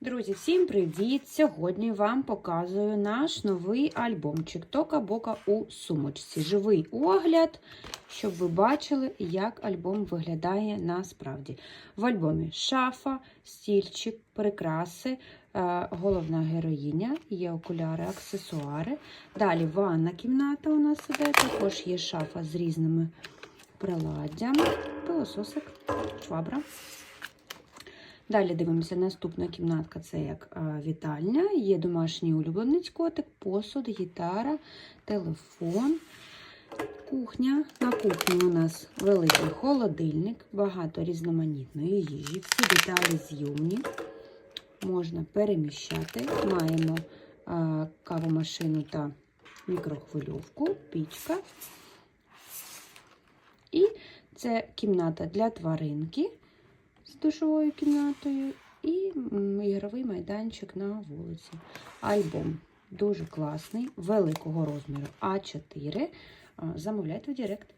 Друзі, всім привіт! Сьогодні вам показую наш новий альбомчик Тока Бока у сумочці. Живий огляд, щоб ви бачили, як альбом виглядає насправді. В альбомі шафа, стільчик, прикраси, е, головна героїня, є окуляри, аксесуари. Далі ванна кімната у нас іде, також є шафа з різними приладдями, пилососик, швабра. Далі дивимося, наступна кімнатка це як вітальня. Є домашній улюбленець котик, посуд, гітара, телефон, кухня. На кухні у нас великий холодильник, багато різноманітної їжі. Всі деталі зйомні. Можна переміщати. Маємо а, кавомашину та мікрохвильовку, пічка. І це кімната для тваринки з душовою кімнатою і ігровий майданчик на вулиці. Альбом дуже класний, великого розміру А4. Замовляйте в Директ.